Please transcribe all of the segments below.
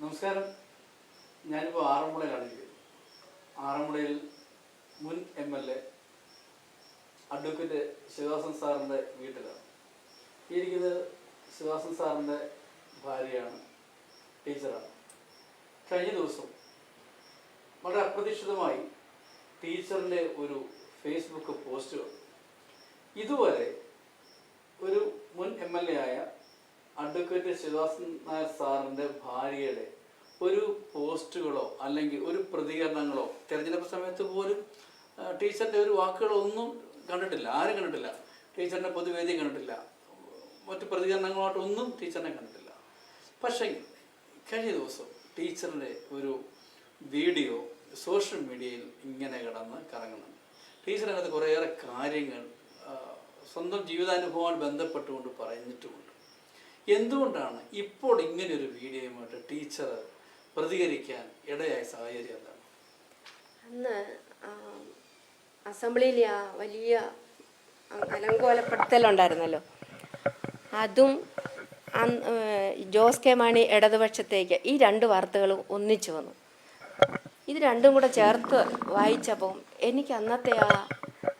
നമസ്കാരം. ഞാനിപ്പോൾ ആറന്മുളയിലാണ് ഇരിക്കുന്നത്. ആറന്മുളയിൽ മുൻ M L A advocate Sivadasan സാറിന്റെ വീട്ടിലാണ്. ഇരിക്കുന്നത് ശിവദാസൻ സാറിന്റെ ഭാര്യയാണ് ടീച്ചറാണ്. കഴിഞ്ഞ ദിവസം വളരെ അപ്രതീക്ഷിതമായി ടീച്ചറിന്റെ ഒരു ഫേസ്ബുക്ക് പോസ്റ്റ് വന്നു. ഇതുവരെ ഒരു മുൻ എം എൽ എ ആയ അഡ്വക്കേറ്റ് ശിവദാസൻ നായർ സാറിന്റെ ഭാര്യയുടെ ഒരു പോസ്റ്റുകളോ അല്ലെങ്കിൽ ഒരു പ്രതികരണങ്ങളോ തിരഞ്ഞെടുപ്പ് സമയത്ത് പോലും ടീച്ചറിന്റെ ഒരു വാക്കുകളോ ഒന്നും കണ്ടിട്ടില്ല ആരും കണ്ടിട്ടില്ല. ടീച്ചറിന്റെ പൊതുവേദി കണ്ടിട്ടില്ല. മറ്റു പ്രതികരണങ്ങളായിട്ടൊന്നും ടീച്ചറിനെ കണ്ടിട്ടില്ല. പക്ഷേ കഴിഞ്ഞ ദിവസം ടീച്ചറിന്റെ ഒരു വീഡിയോ സോഷ്യൽ മീഡിയയിൽ ഇങ്ങനെ കിടന്ന് കറങ്ങുന്നുണ്ട്. ടീച്ചറിനകത്ത് കുറേയേറെ കാര്യങ്ങൾ സ്വന്തം ജീവിതാനുഭവമായി ബന്ധപ്പെട്ടുകൊണ്ട് പറഞ്ഞിട്ടുമുണ്ട്. എന്തുകൊണ്ടാണ് ഇപ്പോൾ ഇങ്ങനെ ഒരു വീഡിയോയുമായിട്ട് ടീച്ചർ പ്രതികരിക്കാൻ ഇടയായ സാഹചര്യം എന്താണ്? അന്ന് അസംബ്ലിയിൽ ആ വലിയ അലങ്കോലപ്പെടുത്തലുണ്ടായിരുന്നല്ലോ. അതും ജോസ് കെ മാണി ഇടതുപക്ഷത്തേക്ക് ഈ രണ്ട് വാർത്തകളും ഒന്നിച്ചു വന്നു. ഇത് രണ്ടും കൂടെ ചേർത്ത് വായിച്ചപ്പോൾ എനിക്ക് അന്നത്തെ ആ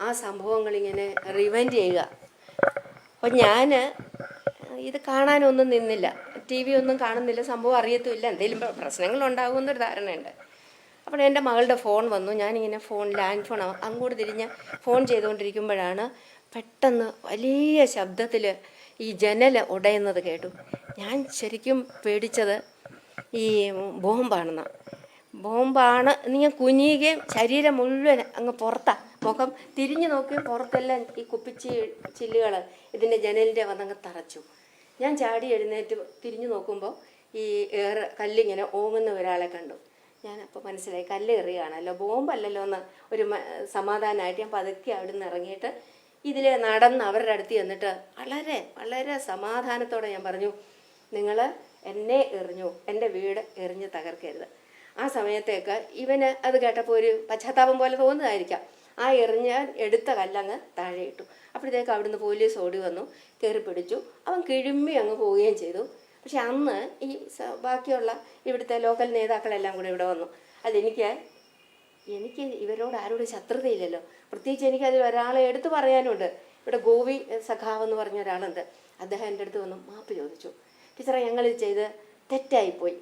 ആ സംഭവങ്ങൾ ഇങ്ങനെ റിവൈൻഡ് ചെയ്യുക. അപ്പം ഞാൻ ഇത് കാണാനൊന്നും നിന്നില്ല. ടി വി ഒന്നും കാണുന്നില്ല സംഭവം അറിയത്തുമില്ല. എന്തെങ്കിലും പ്രശ്നങ്ങൾ ഉണ്ടാകുമെന്നൊരു ധാരണയുണ്ട്. അപ്പോൾ എന്റെ മകളുടെ ഫോൺ വന്നു. ഞാനിങ്ങനെ ഫോൺ ലാൻഡ് ഫോൺ അങ്ങോട്ട് തിരിഞ്ഞ് ഫോൺ ചെയ്തുകൊണ്ടിരിക്കുമ്പോഴാണ് പെട്ടെന്ന് വലിയ ശബ്ദത്തിൽ ഈ ജനൽ ഉടയുന്നത് കേട്ടു. ഞാൻ ശരിക്കും പേടിച്ചത് ഈ ബോംബാണെന്ന. ബോംബാണ് എന്ന് ഞാൻ കുനിയുകയും ശരീരം മുഴുവൻ അങ്ങ് പുറത്താ. മുഖം തിരിഞ്ഞു നോക്കി പുറത്തെല്ലാം ഈ കുപ്പിച്ചി ചില്ലുകൾ ഇതിന്റെ ജനലിന്റെ വന്നങ്ങ് തറച്ചു. ഞാൻ ചാടി എഴുന്നേറ്റ് തിരിഞ്ഞു നോക്കുമ്പോൾ ഈ ഏറെ കല്ലിങ്ങനെ ഓങ്ങുന്ന ഒരാളെ കണ്ടു. ഞാൻ അപ്പോൾ മനസ്സിലായി കല്ല് എറിയുകയാണല്ലോ ബോംബല്ലല്ലോ എന്ന് ഒരു സമാധാനമായിട്ട് ഞാൻ പതുക്കെ അവിടെ നിന്ന് ഇറങ്ങിയിട്ട് ഇതിൽ നടന്ന് അവരുടെ അടുത്ത് ചെന്നിട്ട് വളരെ വളരെ സമാധാനത്തോടെ ഞാൻ പറഞ്ഞു നിങ്ങൾ എന്നെ എറിഞ്ഞു എന്റെ വീട് എറിഞ്ഞ് തകർക്കരുത്. ആ സമയത്തേക്ക് ഇവന് അത് കേട്ടപ്പോൾ ഒരു പശ്ചാത്താപം പോലെ തോന്നുന്നതായിരിക്കാം. ആ എറിഞ്ഞ എടുത്ത കല്ലങ്ങ് താഴെ ഇട്ടു. അപ്പോഴത്തേക്ക് അവിടുന്ന് പോലീസ് ഓടി വന്നു കയറി പിടിച്ചു. അവൻ കിഴുമ്പി അങ്ങ് പോവുകയും ചെയ്തു. പക്ഷെ അന്ന് ഈ ബാക്കിയുള്ള ഇവിടുത്തെ ലോക്കൽ നേതാക്കളെല്ലാം കൂടെ ഇവിടെ വന്നു. അതെനിക്ക് എനിക്ക് ഇവരോട് ആരോടും ശത്രുതയില്ലല്ലോ. പ്രത്യേകിച്ച് എനിക്കത് ഒരാളെ എടുത്തു പറയാനുണ്ട്. ഇവിടെ ഗോവി സഖാവ് എന്ന് പറഞ്ഞ ഒരാളുണ്ട്. അദ്ദേഹം എന്റെ അടുത്ത് വന്നു മാപ്പ് ചോദിച്ചു. ടീച്ചറെ ഞങ്ങളിത് ചെയ്ത് തെറ്റായിപ്പോയി.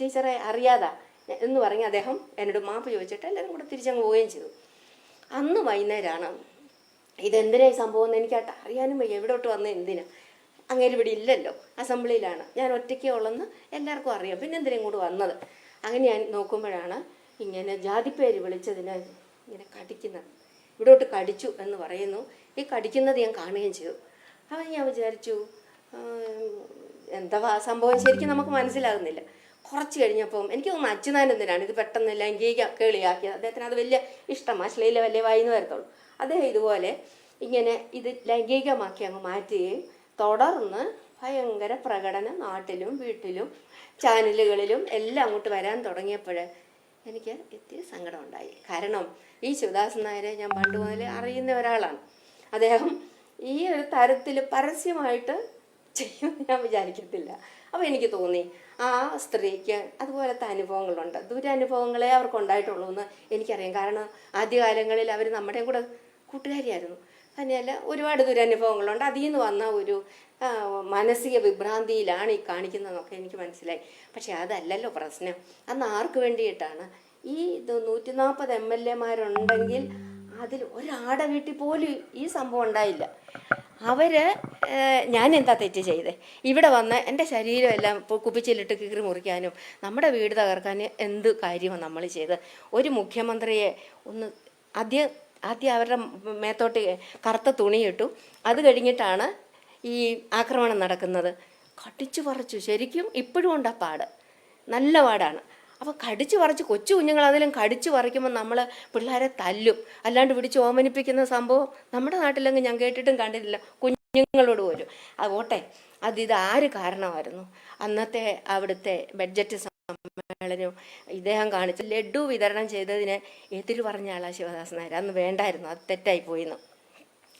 ടീച്ചറെ അറിയാതാ. എന്ന് പറഞ്ഞ് അദ്ദേഹം എന്നോട് മാപ്പ് ചോദിച്ചിട്ട് എല്ലാവരും കൂടെ തിരിച്ചങ്ങ് പോവുകയും ചെയ്തു. അന്ന് വൈകുന്നേരമാണ് ഇതെന്തിനാ ഈ സംഭവം എന്ന് എനിക്കായിട്ട് അറിയാനും വയ്യ. എവിടോട്ട് വന്ന എന്തിനാ? അങ്ങനെ ഇവിടെ ഇല്ലല്ലോ. അസംബ്ലിയിലാണ്. ഞാൻ ഒറ്റയ്ക്കേ ഉള്ളെന്ന് എല്ലാവർക്കും അറിയാം. പിന്നെ എന്തിനും കൂടെ വന്നത്? അങ്ങനെ ഞാൻ നോക്കുമ്പോഴാണ് ഇങ്ങനെ ജാതിപ്പേര് വിളിച്ചതിന് ഇങ്ങനെ കടിക്കുന്നത് ഇവിടോട്ട് കടിച്ചു എന്ന് പറയുന്നു. ഈ കടിക്കുന്നത് ഞാൻ കാണുകയും ചെയ്തു. അപ്പം ഞാൻ വിചാരിച്ചു "ഉം, എന്താ സംഭവം? ശരിക്കും നമുക്ക് മനസ്സിലാകുന്നില്ല. കുറച്ച് കഴിഞ്ഞപ്പം എനിക്ക് തോന്നുന്നു അച്യുതാനന്ദനാണ് ഇത് പെട്ടെന്ന് ലൈംഗിക കേളിയാക്കിയത്. അദ്ദേഹത്തിന് അത് വലിയ ഇഷ്ടം. അശ്ലീല വലിയ വായിന്ന് വരത്തുള്ളൂ. അദ്ദേഹം ഇതുപോലെ ഇങ്ങനെ ഇത് ലൈംഗികമാക്കി അങ്ങ് മാറ്റുകയും തുടർന്ന് ഭയങ്കര പ്രകടനം നാട്ടിലും വീട്ടിലും ചാനലുകളിലും എല്ലാം അങ്ങോട്ട് വരാൻ തുടങ്ങിയപ്പോൾ എനിക്ക് ഇത്തിരി സങ്കടം ഉണ്ടായി കാരണം ഈ ശിവദാസൻ നായരെ ഞാൻ പണ്ട് മുതൽ അറിയുന്ന ഒരാളാണ്. അദ്ദേഹം ഈ ഒരു തരത്തിൽ പരസ്യമായിട്ട് ചെയ്യുമെന്ന് ഞാൻ വിചാരിക്കത്തില്ല. അപ്പോൾ എനിക്ക് തോന്നി ആ സ്ത്രീക്ക് അതുപോലത്തെ അനുഭവങ്ങളുണ്ട്. ദുരനുഭവങ്ങളെ അവർക്ക് ഉണ്ടായിട്ടുള്ളൂ എന്ന് എനിക്കറിയാം. കാരണം ആദ്യകാലങ്ങളിൽ അവർ നമ്മുടെയും കൂടെ കൂട്ടുകാരിയായിരുന്നു. തന്നെയല്ല ഒരുപാട് ദുരനുഭവങ്ങളുണ്ട്. അതിൽ നിന്ന് വന്ന ഒരു മാനസിക വിഭ്രാന്തിയിലാണ് ഈ കാണിക്കുന്നതെന്നൊക്കെ എനിക്ക് മനസ്സിലായി. പക്ഷേ അതല്ലല്ലോ പ്രശ്നം. അന്ന് ആർക്ക് വേണ്ടിയിട്ടാണ്? ഈ നൂറ്റി നാൽപ്പത് എം എൽ എമാരുണ്ടെങ്കിൽ അതിൽ ഒരാടെ വീട്ടിൽ പോലും ഈ സംഭവം ഉണ്ടായില്ല. അവർ ഞാൻ എന്താ തെറ്റ് ചെയ്തേ? ഇവിടെ വന്ന് എന്റെ ശരീരം എല്ലാം കുപ്പിച്ചിലിട്ട് കീറി മുറിക്കാനും നമ്മുടെ വീട് തകർക്കാനും എന്ത് കാര്യമാണ് നമ്മൾ ചെയ്ത് ഒരു മുഖ്യമന്ത്രിയെ ഒന്ന് ആദ്യം ആദ്യം അവരുടെ മേത്തോട്ട് കറുത്ത തുണിയിട്ടു. അത് കഴിഞ്ഞിട്ടാണ് ഈ ആക്രമണം നടക്കുന്നത്. കടിച്ചു പറിച്ചു. ശരിക്കും ഇപ്പോഴും ഉണ്ട് ആ പാട്. നല്ല പാടാണ്. അപ്പോൾ കടിച്ചു പറിച്ച് കൊച്ചു കുഞ്ഞുങ്ങൾ അതിലും കടിച്ചു പറിക്കുമ്പോൾ നമ്മൾ പിള്ളേരെ തല്ലും. അല്ലാണ്ട് പിടിച്ച് ഓമനിപ്പിക്കുന്ന സംഭവം നമ്മുടെ നാട്ടിലെങ്കിൽ ഞാൻ കേട്ടിട്ടും കണ്ടിട്ടില്ല. കുഞ്ഞുങ്ങളോട് പോലും. അത് ഓട്ടെ അത് ഇത് ആര് കാരണമായിരുന്നു? അന്നത്തെ അവിടുത്തെ ബഡ്ജറ്റ് സമ്മേളനവും ഇദ്ദേഹം കാണിച്ച ലഡു വിതരണം ചെയ്തതിന് എതിര് പറഞ്ഞ ആളാ ശിവദാസൻ നായർ. അന്ന് വേണ്ടായിരുന്നു അത് തെറ്റായി പോയിന്ന്.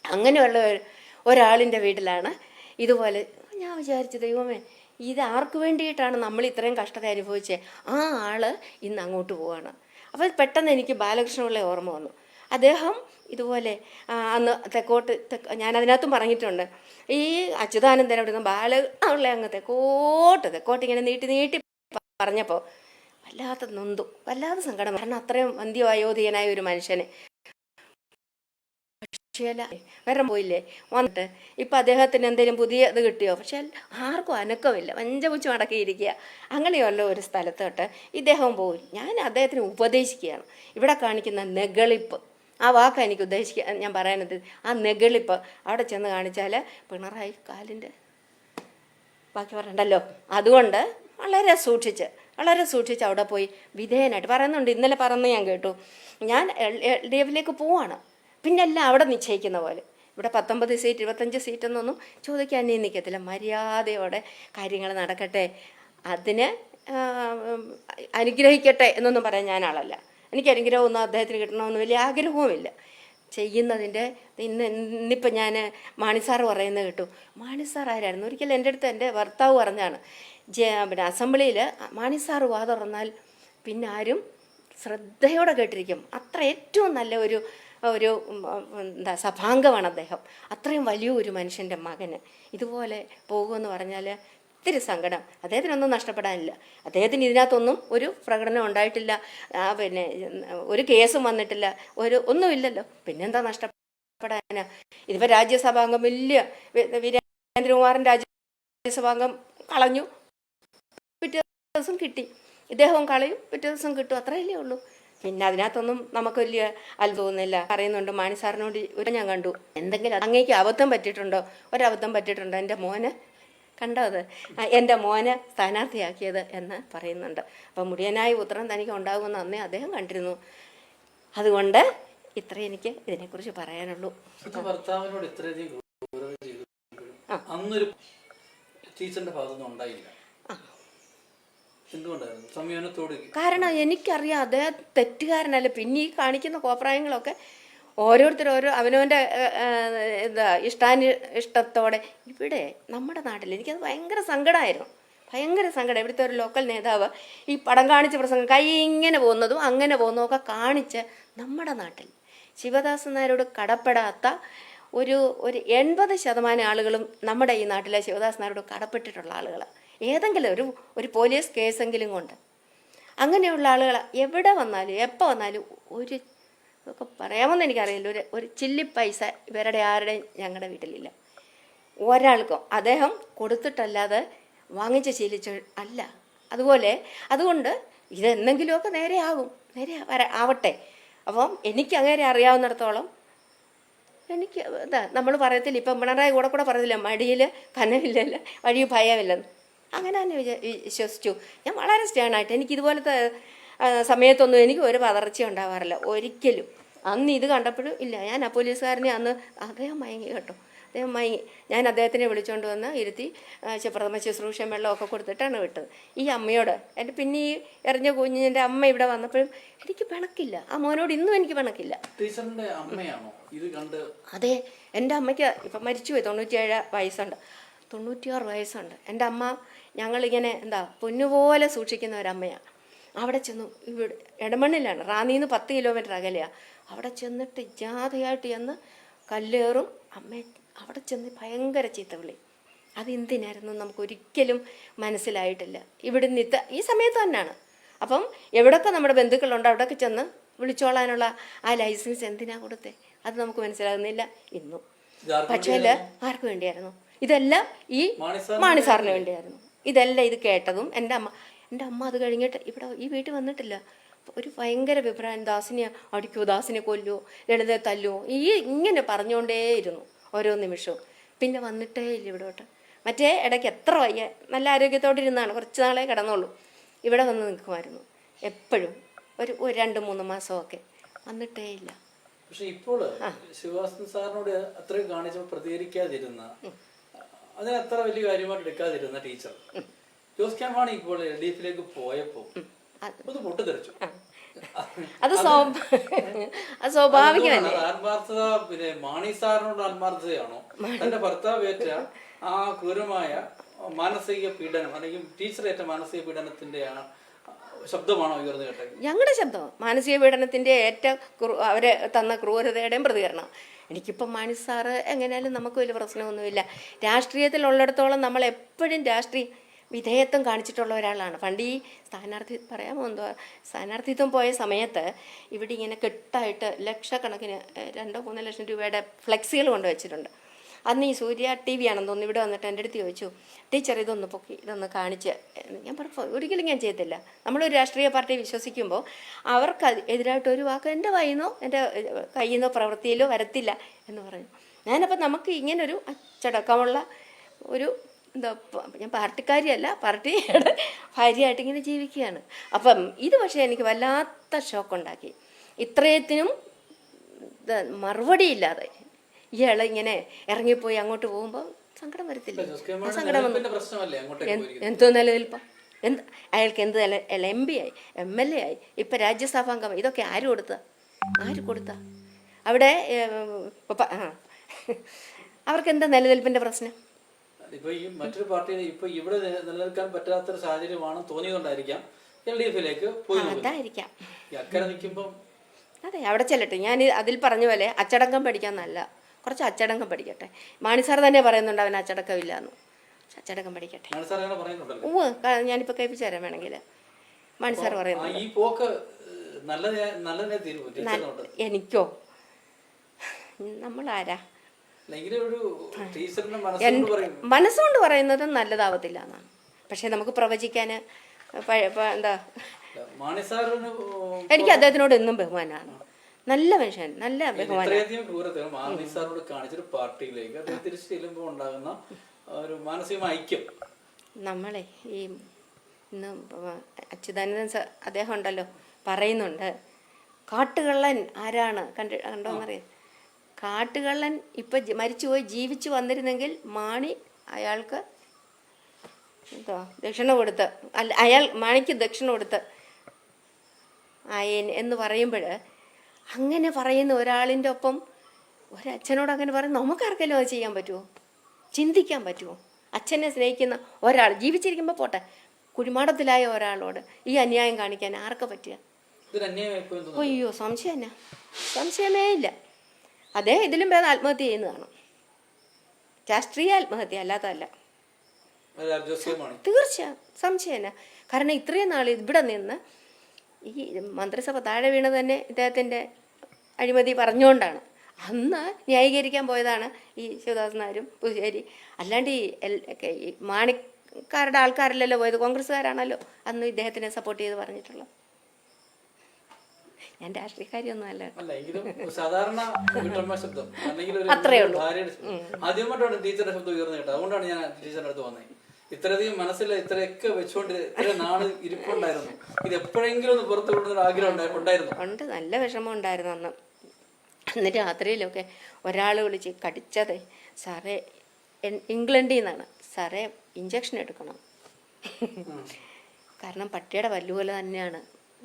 അങ്ങനെയുള്ള ഒരു- ഒരാളിന്റെ വീട്ടിലാണ് ഇതുപോലെ ഞാൻ വിചാരിച്ചു ദൈവമേ ഇത് ആർക്ക് വേണ്ടിയിട്ടാണ് നമ്മൾ ഇത്രയും കഷ്ടത അനുഭവിച്ചത് ആ ആൾ ഇന്ന് അങ്ങോട്ട് പോവാണ്. അപ്പോൾ പെട്ടെന്ന് എനിക്ക് ബാലകൃഷ്ണപിള്ള ഓർമ്മ വന്നു. അദ്ദേഹം ഇതുപോലെ അന്ന് തെക്കോട്ട് തെക്ക് ഞാൻ അതിനകത്തും പറഞ്ഞിട്ടുണ്ട് ഈ അച്യുതാനന്ദൻ അവിടെ ബാലകൃഷ്ണപിള്ള അങ്ങ് തെക്കോട്ട് തെക്കോട്ട് ഇങ്ങനെ നീട്ടി നീട്ടി പറഞ്ഞപ്പോൾ വല്ലാത്ത നൊന്തു വല്ലാത്ത സങ്കടം. കാരണം അത്രയും അയോധ്യനായ ഒരു മനുഷ്യനെ. പക്ഷേ വേറെ പോയില്ലേ? വന്നിട്ട് ഇപ്പം അദ്ദേഹത്തിന് എന്തെങ്കിലും പുതിയ ഇത് കിട്ടിയോ? പക്ഷേ ആർക്കും അനക്കമില്ല. വഞ്ചപുച്ച് മടക്കിയിരിക്കുക. അങ്ങനെയുള്ള ഒരു സ്ഥലത്തോട്ട് ഇദ്ദേഹം പോയി. ഞാൻ അദ്ദേഹത്തിന് ഉപദേശിക്കുകയാണ്. ഇവിടെ കാണിക്കുന്ന നെഗളിപ്പ്. ആ വാക്ക് എനിക്ക് ഉദ്ദേശിക്കുക ഞാൻ പറയാനത് ആ നെഗളിപ്പ് അവിടെ ചെന്ന് കാണിച്ചാൽ പിണറായി കാലിന്റെ ബാക്കി പറയണ്ടല്ലോ അതുകൊണ്ട് വളരെ സൂക്ഷിച്ച് വളരെ സൂക്ഷിച്ച് അവിടെ പോയി വിധേയനായിട്ട് പറയുന്നുണ്ട്. ഇന്നലെ പറഞ്ഞ് ഞാൻ കേട്ടു. ഞാൻ എൽ ഡി എഫിലേക്ക് പോവാണ്. പിന്നെ എല്ലാം അവിടെ നിശ്ചയിക്കുന്ന പോലെ. ഇവിടെ പത്തൊമ്പത് സീറ്റ് ഇരുപത്തഞ്ച് സീറ്റ് എന്നൊന്നും ചോദിക്കാൻ നീ നിൽക്കത്തില്ല മര്യാദയോടെ കാര്യങ്ങൾ നടക്കട്ടെ. അതിന് അനുഗ്രഹിക്കട്ടെ എന്നൊന്നും പറയാൻ ഞാൻ ആളല്ല. എനിക്ക് അനുഗ്രഹമൊന്നും അദ്ദേഹത്തിന് കിട്ടണമെന്ന് വലിയ ആഗ്രഹവുമില്ല. ചെയ്യുന്നതിന്റെ ഇന്ന് ഇന്നിപ്പോൾ ഞാൻ മാണിസാർ പറയുന്നത് കേട്ടു. മാണിസാർ ആരായിരുന്നു? ഒരിക്കലും എന്റെ അടുത്ത് എന്റെ ഭർത്താവ് പറഞ്ഞാണ് ജെ പിന്നെ അസംബ്ലിയിൽ മാണി സാർ വാ തുറന്നാൽ പിന്നെ ആരും ശ്രദ്ധയോടെ കേട്ടിരിക്കും. അത്ര ഏറ്റവും നല്ല ഒരു ഒരു എന്താ സഭാംഗമാണ് അദ്ദേഹം. അത്രയും വലിയ ഒരു മനുഷ്യന്റെ മകന്. ഇതുപോലെ പോകുമെന്ന് പറഞ്ഞാൽ ഒത്തിരി സങ്കടം. അദ്ദേഹത്തിനൊന്നും നഷ്ടപ്പെടാനില്ല. അദ്ദേഹത്തിന് ഇതിനകത്തൊന്നും ഒരു പ്രകടനം ഉണ്ടായിട്ടില്ല. പിന്നെ ഒരു കേസും വന്നിട്ടില്ല. ഒരു ഒന്നുമില്ലല്ലോ പിന്നെന്താ നഷ്ടപ്പെടാനാ? ഇതിപ്പോൾ രാജ്യസഭാംഗം വലിയ വീരേന്ദ്രകുമാറിന്റെ രാജ്യസഭാംഗം കളഞ്ഞു. ദിവസം കിട്ടി. ഇദ്ദേഹവും കളയും പിറ്റേ ദിവസം കിട്ടും. അത്രയല്ലേ ഉള്ളൂ. പിന്നെ അതിനകത്തൊന്നും നമുക്ക് വലിയ അല്ല തോന്നുന്നില്ല പറയുന്നുണ്ട് മാണി സാറിനോട് ഒരു ഞാൻ കണ്ടു. എന്തെങ്കിലും അങ്ങേക്ക് അബദ്ധം പറ്റിയിട്ടുണ്ടോ? ഒരബദ്ധം പറ്റിയിട്ടുണ്ടോ? എന്റെ മോന് കണ്ടോ അത്? എന്റെ മോനെ സ്ഥാനാർത്ഥിയാക്കിയത് എന്ന് പറയുന്നുണ്ട്. അപ്പം മുടിയനായ പുത്രൻ തനിക്ക് ഉണ്ടാകുമെന്ന് അന്നേ അദ്ദേഹം കണ്ടിരുന്നു. അതുകൊണ്ട് ഇത്രേ എനിക്ക് ഇതിനെക്കുറിച്ച് പറയാനുള്ളൂ. ഭർത്താവിനോട് ഇത്രയധികം അന്നൊരു ടീച്ചറിന്റെ ഭാഗത്തൊന്നും ഉണ്ടായില്ല. കാരണം എനിക്കറിയാം അദ്ദേഹം തെറ്റുകാരനല്ല. പിന്നെ ഈ കാണിക്കുന്ന കോപ്രായങ്ങളൊക്കെ ഓരോരുത്തരും ഓരോ അവനവന്റെ എന്താ ഇഷ്ടാനി ഇഷ്ടത്തോടെ. ഇവിടെ നമ്മുടെ നാട്ടിൽ എനിക്കത് ഭയങ്കര സങ്കടമായിരുന്നു ഭയങ്കര സങ്കടം. ഇവിടുത്തെ ഒരു ലോക്കൽ നേതാവ് ഈ പടം കാണിച്ച പ്രസംഗം കൈ ഇങ്ങനെ പോകുന്നതും അങ്ങനെ പോകുന്നതും ഒക്കെ കാണിച്ച് നമ്മുടെ നാട്ടിൽ ശിവദാസൻ നായരോട് കടപ്പെടാത്ത ഒരു ഒരു എൺപത് ശതമാനം ആളുകളും നമ്മുടെ ഈ നാട്ടിലെ ശിവദാസ് നായരോട് കടപ്പെട്ടിട്ടുള്ള ആളുകൾ ഏതെങ്കിലും ഒരു ഒരു പോലീസ് കേസെങ്കിലും കൊണ്ട്. അങ്ങനെയുള്ള ആളുകൾ എവിടെ വന്നാലും എപ്പോൾ വന്നാലും ഒരു ഒക്കെ പറയാമെന്ന് എനിക്കറിയില്ല. ഒരു ഒരു ചില്ലി പൈസ ഇവരുടെ ആരുടെയും ഞങ്ങളുടെ വീട്ടിലില്ല. ഒരാൾക്കും അദ്ദേഹം കൊടുത്തിട്ടല്ലാതെ വാങ്ങിച്ച് ശീലിച്ച അല്ല. അതുപോലെ അതുകൊണ്ട് ഇതെന്തെങ്കിലുമൊക്കെ നേരെ ആകും. നേരെ വര ആവട്ടെ. അപ്പം എനിക്ക് അങ്ങനെ അറിയാവുന്നിടത്തോളം എനിക്ക് എന്താ നമ്മൾ പറയത്തില്ല. ഇപ്പം പിണറായി കൂടെ കൂടെ പറയത്തില്ല മടിയിൽ കനവില്ലല്ലോ വഴി ഭയമില്ലെന്ന്. അങ്ങനെ തന്നെ വിചാ വിശ്വസിച്ചു. ഞാൻ വളരെ സ്റ്റേണായിട്ട് എനിക്ക് ഇതുപോലത്തെ സമയത്തൊന്നും എനിക്ക് ഒരു പതർച്ച ഉണ്ടാവാറില്ല. ഒരിക്കലും. അന്ന് ഇത് കണ്ടപ്പോഴും ഇല്ല. ഞാൻ ആ പോലീസുകാരനെ അന്ന് അദ്ദേഹം മയങ്ങി കേട്ടോ. അദ്ദേഹം മയങ്ങി. ഞാൻ അദ്ദേഹത്തിനെ വിളിച്ചുകൊണ്ട് വന്ന് ഇരുത്തി പ്രഥമ ശുശ്രൂഷ വെള്ളമൊക്കെ കൊടുത്തിട്ടാണ് വിട്ടത്. ഈ അമ്മയോട്. എന്റെ പിന്നെ ഈ എറിഞ്ഞ കുഞ്ഞിന്റെ അമ്മ ഇവിടെ വന്നപ്പോഴും എനിക്ക് പിണക്കില്ല. ആ മോനോട് ഇന്നും എനിക്ക് പിണക്കില്ല. ടീച്ചറിന്റെ അമ്മയാണോ? ഇത് കണ്ട് അതെ. എന്റെ അമ്മയ്ക്ക് ഇപ്പം മരിച്ചുപോയി. തൊണ്ണൂറ്റിയേഴ് വയസ്സുണ്ട്. തൊണ്ണൂറ്റിയാറ് വയസ്സുണ്ട്. എന്റെ അമ്മ ഞങ്ങളിങ്ങനെ എന്താ പൊന്നുപോലെ സൂക്ഷിക്കുന്ന ഒരമ്മയാണ് അവിടെ ചെന്നു ഇവിടെ എടമണ്ണിലാണ് റാന്നിന്ന് പത്ത് കിലോമീറ്റർ അകലെയാണ് അവിടെ ചെന്നിട്ട് ജാഥയായിട്ട് ചെന്ന് കല്ലേറും അമ്മ അവിടെ ചെന്ന് ഭയങ്കര ചീത്തവിളി അതെന്തിനായിരുന്നു നമുക്ക് ഒരിക്കലും മനസ്സിലായിട്ടില്ല. ഇവിടെ നിത്ത ഈ സമയത്ത് തന്നെയാണ്. അപ്പം എവിടെയൊക്കെ നമ്മുടെ ബന്ധുക്കളുണ്ടോ അവിടെയൊക്കെ ചെന്ന് വിളിച്ചോളാനുള്ള ആ ലൈസൻസ് എന്തിനാ കൊടുത്തേ? അത് നമുക്ക് മനസ്സിലാകുന്നില്ല ഇന്നും. പക്ഷേ ആർക്ക് വേണ്ടിയായിരുന്നു? ഇതെല്ലാം ഈ മാണി സാറിന് വേണ്ടിയായിരുന്നു. ഇതെല്ലാം ഇത് കേട്ടതും എന്റെ അമ്മ എന്റെ അമ്മ അത് കഴിഞ്ഞിട്ട് ഇവിടെ ഈ വീട്ടിൽ വന്നിട്ടില്ല. ഒരു ഭയങ്കര വിഭ്രായം ദാസിനെ അടിക്കുമോ ദാസിനെ കൊല്ലുമോ ലളിതയെ തല്ലുമോ ഈ ഇങ്ങനെ പറഞ്ഞുകൊണ്ടേയിരുന്നു ഓരോ നിമിഷവും. പിന്നെ വന്നിട്ടേ ഇല്ല ഇവിടോട്ട്. മറ്റേ ഇടയ്ക്ക് എത്ര വയ്യ നല്ല ആരോഗ്യത്തോടെ ഇരുന്നാണ് കുറച്ച് നാളെ കിടന്നുള്ളൂ. ഇവിടെ വന്ന് നിൽക്കുമായിരുന്നു എപ്പോഴും. ഒരു ഒരു രണ്ട് മൂന്ന് മാസമൊക്കെ. വന്നിട്ടേ ഇല്ല. പക്ഷെ ഇപ്പോൾ ശിവാസൻ സാറിനോട് അത്രയും കാണിച്ചപ്പോൾ പ്രതികരിക്കാതിരുന്ന അതിന് അത്ര വലിയ കാര്യമായിട്ട് എടുക്കാതിരുന്ന ടീച്ചർ ജോസ് ക്യാൻ വാണി ഇപ്പോൾ എൽ ഡി എഫിലേക്ക് പോയപ്പോ അത് ഒന്ന് പൊട്ടിത്തെറിച്ചു. അത് സ്വാഭാവികമല്ലേ? ആത്മാർത്ഥത പിന്നെ മാണി സാറിനോട് ആത്മാർത്ഥതയാണോ? തന്റെ ഭർത്താവ് ഏറ്റ ആ ക്രൂരമായ മാനസിക പീഡനം അല്ലെങ്കിൽ ടീച്ചറേറ്റ മാനസിക പീഡനത്തിന്റെ ആ ശബ്ദമാണോ ഉയർന്നു കേട്ടത്? ഞങ്ങളുടെ ശബ്ദം. മാനസിക പീഡനത്തിന്റെ ഏറ്റവും അവരെ തന്ന ക്രൂരതയുടെയും പ്രതികരണം. എനിക്കിപ്പം മാണി സാറ് എങ്ങനെയാലും നമുക്ക് വലിയ പ്രശ്നമൊന്നുമില്ല. രാഷ്ട്രീയത്തിലുള്ളിടത്തോളം നമ്മൾ എപ്പോഴും രാഷ്ട്രീയ വിധേയത്വം കാണിച്ചിട്ടുള്ള ഒരാളാണ്. പണ്ട് ഈ സ്ഥാനാർത്ഥി പറയാമോ എന്തോ സ്ഥാനാർത്ഥിത്വം പോയ സമയത്ത് ഇവിടെ ഇങ്ങനെ കെട്ടായിട്ട് ലക്ഷക്കണക്കിന് രണ്ടോ മൂന്നോ ലക്ഷം രൂപയുടെ ഫ്ലെക്സികൾ കൊണ്ടുവച്ചിട്ടുണ്ട് അന്ന് ഈ സൂര്യ ടി വി ആണെന്ന് തോന്നുന്നു ഇവിടെ വന്നിട്ട് എന്റെ അടുത്ത് ചോദിച്ചു ടീച്ചർ ഇതൊന്ന് പൊക്കി ഇതൊന്ന് കാണിച്ച്. ഞാൻ പറഞ്ഞു ഒരിക്കലും ഞാൻ ചെയ്തില്ല നമ്മളൊരു രാഷ്ട്രീയ പാർട്ടി വിശ്വസിക്കുമ്പോൾ അവർക്ക് എതിരായിട്ട് ഒരു വാക്ക് എന്റെ വായിന്നോ എന്റെ കയ്യിൽ പ്രവൃത്തിയിലോ വരത്തില്ല എന്ന് പറഞ്ഞു. ഞാനപ്പോൾ നമുക്ക് ഇങ്ങനൊരു അച്ചടക്കമുള്ള ഒരു എന്താ ഞാൻ പാർട്ടിക്കാരിയല്ല പാർട്ടിയുടെ ഭാര്യയായിട്ട് ഇങ്ങനെ ജീവിക്കുകയാണ്. അപ്പം ഇത് പക്ഷേ എനിക്ക് വല്ലാത്ത ഷോക്കുണ്ടാക്കി. ഇത്രയത്തിനും ഇത് മറുപടിയില്ലാതെ ഇയാൾ ഇങ്ങനെ ഇറങ്ങിപ്പോയി അങ്ങോട്ട് പോകുമ്പോൾ സങ്കടം വരത്തില്ല? സങ്കടം വന്നു. എന്തോ നിലനിൽപ്പം എന്ത് അയാൾക്ക് എന്ത് നില എം പി ആയി എം എൽ എ ആയി ഇപ്പം രാജ്യസഭാംഗം. ഇതൊക്കെ ആര് കൊടുത്ത? ആര് കൊടുത്ത? അവിടെ അവർക്ക് എന്താ നിലനിൽപ്പിന്റെ പ്രശ്നം? ഇപ്പൊ ഈ മറ്റൊരു പാർട്ടിയെ ഇപ്പൊ ഇവിടെ നിലനിൽക്കാൻ പറ്റാത്തൊരു സാഹചര്യമാണ് തോന്നിയതുകൊണ്ടായിരിക്കാം എൽ ഡി എഫിലേക്ക് അതായിരിക്കാം. അക്കരെ നിൽക്കുമ്പോൾ അതെ അവിടെ ചെല്ലട്ടെ. ഞാൻ അതിൽ പറഞ്ഞ പോലെ അച്ചടക്കം പഠിക്കാൻ നല്ല കുറച്ച് അച്ചടക്കം പഠിക്കട്ടെ. മാണി സാർ തന്നെ പറയുന്നുണ്ട് അവൻ അച്ചടക്കം ഇല്ല എന്ന് അച്ചടക്കം പഠിക്കട്ടെ ക- ഞാനിപ്പോൾ കേൾപ്പിച്ചു തരാം വേണമെങ്കിൽ. മാണി സാർ പറയുന്നു എനിക്കോ? നമ്മളാരാ? മനസ്സുകൊണ്ട് പറയും മനസ്സുകൊണ്ട് പറയുന്നത് നല്ലതാവത്തില്ല എന്നാണ് പക്ഷെ നമുക്ക് പ്രവചിക്കാൻ എന്താ? എനിക്ക് അദ്ദേഹത്തിനോട് എന്നും ബഹുമാനമാണ് നല്ല മനുഷ്യൻ നല്ല ബഹുമാനം. ഇത്രയധികം ക്രൂരത മാണി സാറിനോട് കാണിച്ചൊരു പാർട്ടിയിലേക്ക് അദ്ദേഹം തിരിച്ചു ചെല്ലുമ്പോൾ ഉണ്ടാകുന്ന ഒരു മാനസികമായ ഐക്യം. നമ്മളെ ഈ ഇന്ന് അച്യുതാനന്ദൻ അദ്ദേഹം ഉണ്ടല്ലോ പറയുന്നുണ്ട് കാട്ടുകള്ളൻ ആരാണ്? കണ്ട് കണ്ടോന്നറിയാം കാട്ടുകള്ളൻ ഇപ്പം മരിച്ചുപോയി ജീവിച്ചു വന്നിരുന്നെങ്കിൽ മാണി അയാൾക്ക് എന്തോ ദക്ഷിണ കൊടുത്ത് അല്ല അയാൾ മാണിക്ക് ദക്ഷിണ കൊടുത്ത് ആയേൻ എന്ന് പറയുമ്പോൾ അങ്ങനെ പറയുന്ന ഒരാളിന്റെ ഒപ്പം ഒരച്ഛനോട് അങ്ങനെ പറയും നമുക്കാർക്കെല്ലാം അത് ചെയ്യാൻ പറ്റുമോ? ചിന്തിക്കാൻ പറ്റുമോ? അച്ഛനെ സ്നേഹിക്കുന്ന ഒരാൾ ജീവിച്ചിരിക്കുമ്പോൾ പോട്ടെ കുഴിമാടത്തിലായ ഒരാളോട് ഈ അന്യായം കാണിക്കാൻ ആർക്ക് പറ്റുക? അയ്യോ സംശയം എന്നാ? സംശയമേ ഇല്ല. അതേ ഇതിലും ഭേദം ആത്മഹത്യ ചെയ്യുന്നതാണ്. രാഷ്ട്രീയ ആത്മഹത്യ അല്ലാത്തതല്ല. തീർച്ച കെ മാണി തീർച്ചയായും സംശയം എന്നാ? കാരണം ഇത്രയും നാൾ ഇവിടെ നിന്ന് ഈ മന്ത്രിസഭ താഴെ വീണ് തന്നെ ഇദ്ദേഹത്തിന്റെ അഴിമതി പറഞ്ഞുകൊണ്ടാണ്. അന്ന് ന്യായീകരിക്കാൻ പോയതാണ് ഈ ശിവദാസ് നായരും പുതുശ്ശേരി. അല്ലാണ്ട് ഈ മാണിക്കാരുടെ ആൾക്കാരല്ലല്ലോ പോയത് കോൺഗ്രസ്സുകാരാണല്ലോ അന്ന് ഇദ്ദേഹത്തിനെ സപ്പോർട്ട് ചെയ്ത് പറഞ്ഞിട്ടുള്ളത്. ഞാൻ രാഷ്ട്രീയക്കാരിയൊന്നും അല്ല. സാധാരണ ശബ്ദം. അത്രേ ഉള്ളൂ. ഭാര്യയുടെ ശബ്ദം. ആദ്യമായിട്ടാണ് ടീച്ചറുടെ ശബ്ദം ഉയർന്നു കേട്ടത് അതുകൊണ്ടാണ് ഞാൻ ടീച്ചറിന്റെ അടുത്ത് വന്നത് ഇത്രയധികം മനസ്സിൽ ഇത്രയൊക്കെ വെച്ചുകൊണ്ട് ഇത്ര നാൾ ഇരിപ്പുണ്ടായിരുന്നു. ഇത് എപ്പോഴെങ്കിലും ഒന്ന് പുറത്തു കൊണ്ടുവന്ന ആഗ്രഹം ഉണ്ടായിരുന്നു. ഉണ്ട് നല്ല വിഷമം ഉണ്ടായിരുന്നു അന്ന്. അന്ന് രാത്രിയിലൊക്കെ ഒരാൾ വിളിച്ച് കടിച്ചത് സാറേ ഇംഗ്ലണ്ടിൽ നിന്നാണ് സാറേ ഇഞ്ചക്ഷൻ എടുക്കണം. കാരണം പട്ടിയുടെ വല്ലുപോലെ തന്നെയാണ്.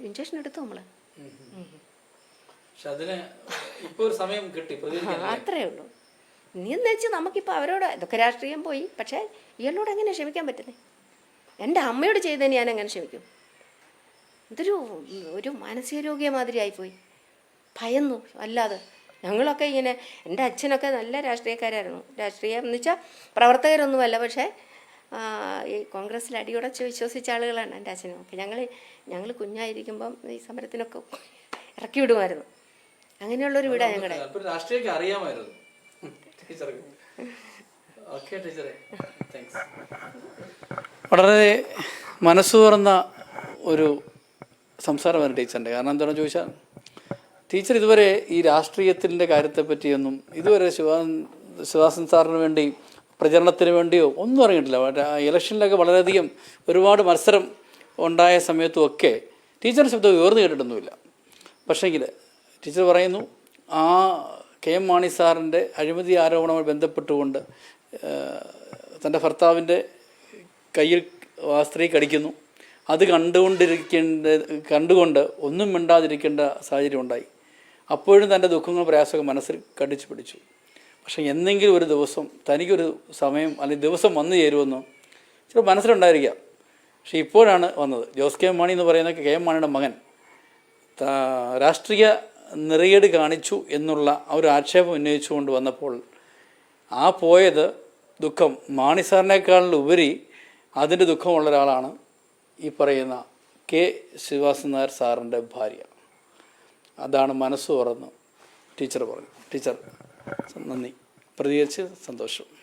ഇഞ്ചക്ഷൻ എടുത്തു നമ്മൾ പ്രതികരിക്കാൻ അത്രേ ഉള്ളൂ. എന്ന് വെച്ചാൽ നമുക്കിപ്പോൾ അവരോട് ഇതൊക്കെ രാഷ്ട്രീയം പോയി. പക്ഷേ ഇയാളോട് എങ്ങനെ ക്ഷമിക്കാൻ പറ്റുന്നത് എന്റെ അമ്മയോട് ചെയ്തതിന് ഞാൻ എങ്ങനെ ക്ഷമിക്കും? ഇതൊരു ഒരു മാനസിക രോഗിയെ മാതിരി ആയിപ്പോയി. ഭയന്നു. അല്ലാതെ ഞങ്ങളൊക്കെ ഇങ്ങനെ എന്റെ അച്ഛനൊക്കെ നല്ല രാഷ്ട്രീയക്കാരായിരുന്നു. രാഷ്ട്രീയം എന്ന് വെച്ചാൽ പ്രവർത്തകരൊന്നുമല്ല പക്ഷേ ഈ കോൺഗ്രസ്സിൽ അടിയുടച്ച് വിശ്വസിച്ച ആളുകളാണ് എന്റെ അച്ഛനും. അപ്പം ഞങ്ങൾ ഞങ്ങൾ കുഞ്ഞായിരിക്കുമ്പം ഈ സമരത്തിനൊക്കെ ഇറക്കി വിടുമായിരുന്നു. അങ്ങനെയുള്ളൊരു വീടാണ് ഞങ്ങളുടെ രാഷ്ട്രീയമൊക്കെ അറിയാമായിരുന്നു. ടീച്ചർക്ക് ഓക്കെ ടീച്ചറെ. താങ്ക്സ് വളരെ മനസ്സു തുറന്ന ഒരു സംസാരമായിരുന്നു ടീച്ചറിന്റെ. കാരണം എന്താണെന്ന് ചോദിച്ചാൽ ടീച്ചർ ഇതുവരെ ഈ രാഷ്ട്രീയത്തിന്റെ കാര്യത്തെപ്പറ്റിയൊന്നും ഇതുവരെ ശിവാ ശിവാസൻ സാറിന് വേണ്ടി പ്രചരണത്തിന് വേണ്ടിയോ ഒന്നും ആ ഇലക്ഷനിലൊക്കെ വളരെയധികം ഒരുപാട് മത്സരം ഉണ്ടായ സമയത്തും ഒക്കെ ടീച്ചറിന്റെ ശബ്ദം ഉയർന്നു കേട്ടിട്ടൊന്നുമില്ല. പക്ഷേങ്കിൽ ടീച്ചർ പറയുന്നു ആ കെ എം മാണി സാറിന്റെ അഴിമതി ആരോപണവുമായി ബന്ധപ്പെട്ടുകൊണ്ട് തന്റെ ഭർത്താവിന്റെ കയ്യിൽ ആ സ്ത്രീ കടിക്കുന്നു. അത് കണ്ടുകൊണ്ടിരിക്കേണ്ട കണ്ടുകൊണ്ട് ഒന്നും മിണ്ടാതിരിക്കേണ്ട സാഹചര്യം ഉണ്ടായി. അപ്പോഴും തന്റെ ദുഃഖങ്ങളും പ്രയാസമൊക്കെ മനസ്സിൽ കടിച്ചു പിടിച്ചു. പക്ഷേ എന്തെങ്കിലും ഒരു ദിവസം തനിക്കൊരു സമയം അല്ലെങ്കിൽ ദിവസം വന്നു ചേരുമെന്നോ ചിലപ്പോൾ മനസ്സിലുണ്ടായിരിക്കാം. പക്ഷെ ഇപ്പോഴാണ് വന്നത്. ജോസ് കെ മാണി എന്ന് പറയുന്ന കെ എം മാണിയുടെ മകൻ രാഷ്ട്രീയ നിറയേട് കാണിച്ചു എന്നുള്ള ഒരു ആക്ഷേപം ഉന്നയിച്ചുകൊണ്ട് വന്നപ്പോൾ ആ പോയത് ദുഃഖം. മാണി സാറിനേക്കാളിലുപരി അതിന്റെ ദുഃഖമുള്ള ഒരാളാണ് ഈ പറയുന്ന കെ ശ്രീവാസൻ നായർ സാറിന്റെ ഭാര്യ. അതാണ് മനസ്സ് തുറന്ന്. ടീച്ചർ പറഞ്ഞു. ടീച്ചർ നന്ദി. പ്രതികരിച്ച് സന്തോഷം.